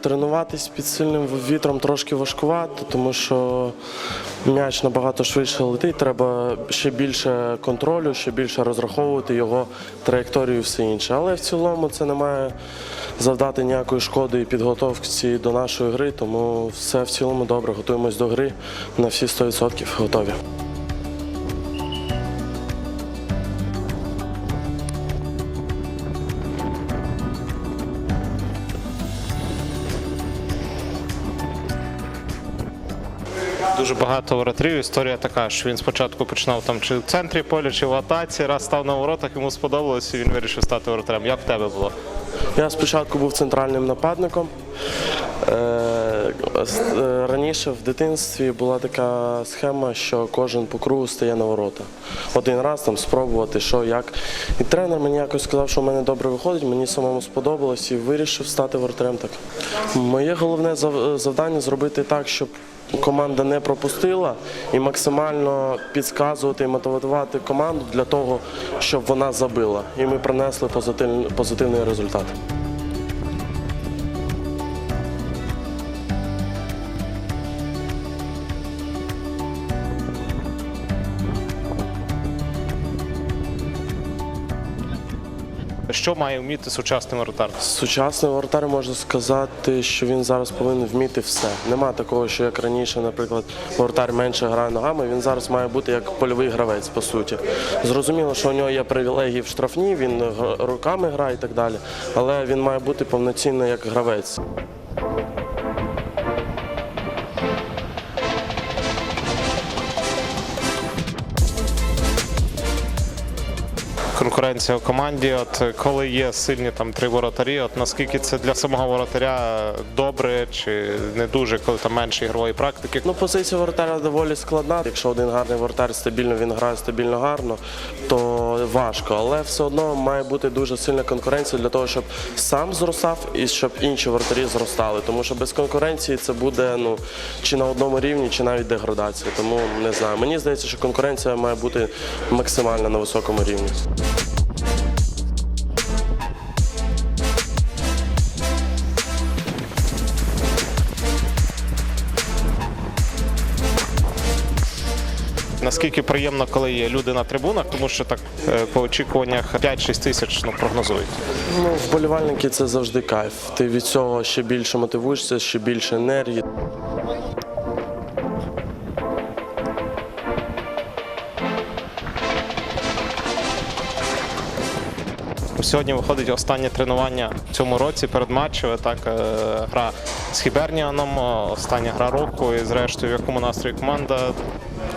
Тренуватись під сильним вітром трошки важкувато, тому що м'яч набагато швидше летить. Треба ще більше контролю, ще більше розраховувати його траєкторію, і все інше. Але в цілому це не має завдати ніякої шкоди і підготовці до нашої гри, тому все в цілому добре. Готуємось до гри на всі 100% готові. Дуже багато воротарів. Історія така, що він спочатку починав там чи в центрі поля, чи в атаці, раз став на воротах, йому сподобалось, і він вирішив стати воротарем. Як в тебе було? Я спочатку був центральним нападником. Е, е, Раніше в дитинстві була така схема, що кожен по кругу стає на ворота. Один раз там спробувати, що як. І тренер мені якось сказав, що в мене добре виходить, мені самому сподобалось і вирішив стати воротарем так. Моє головне завдання зробити так, щоб команда не пропустила і максимально підказувати і мотивувати команду для того, щоб вона забила. І ми принесли позитивний, результат. Що має вміти сучасний воротар? Сучасний воротар можна сказати, що він зараз повинен вміти все. Нема такого, що як раніше, наприклад, воротар менше грає ногами. Він зараз має бути як польовий гравець, по суті. Зрозуміло, що у нього є привілегії в штрафні, він руками грає і так далі, але він має бути повноцінно як гравець. Конкуренція у команді. От коли є сильні там три воротарі, от наскільки це для самого воротаря добре чи не дуже, коли там менше ігрової практики? Ну, позиція воротаря доволі складна. Якщо один гарний воротар стабільно він грає стабільно гарно, то важко. Але все одно має бути дуже сильна конкуренція для того, щоб сам зростав і щоб інші воротарі зростали. Тому що без конкуренції це буде ну чи на одному рівні, чи навіть деградація. Тому не знаю. Мені здається, що конкуренція має бути максимально на високому рівні. Наскільки приємно, коли є люди на трибунах, тому що так е, по очікуваннях 5-6 тисяч ну, прогнозують. Ну, вболівальники це завжди кайф. Ти від цього ще більше мотивуєшся, ще більше енергії. Сьогодні виходить останнє тренування в цьому році перед матчем. Так, е, гра з Хіберніаном, остання гра року. І зрештою, в якому настрої команда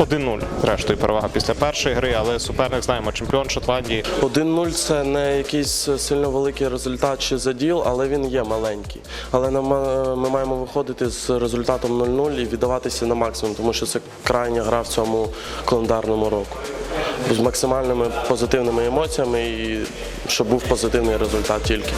1-0. Зрештою, перевага після першої гри, але суперник знаємо, чемпіон Шотландії. 1-0 це не якийсь сильно великий результат чи заділ, але він є маленький. Але нам, е, ми маємо виходити з результатом 0-0 і віддаватися на максимум, тому що це крайня гра в цьому календарному року. З максимальними позитивними емоціями і щоб був позитивний результат тільки.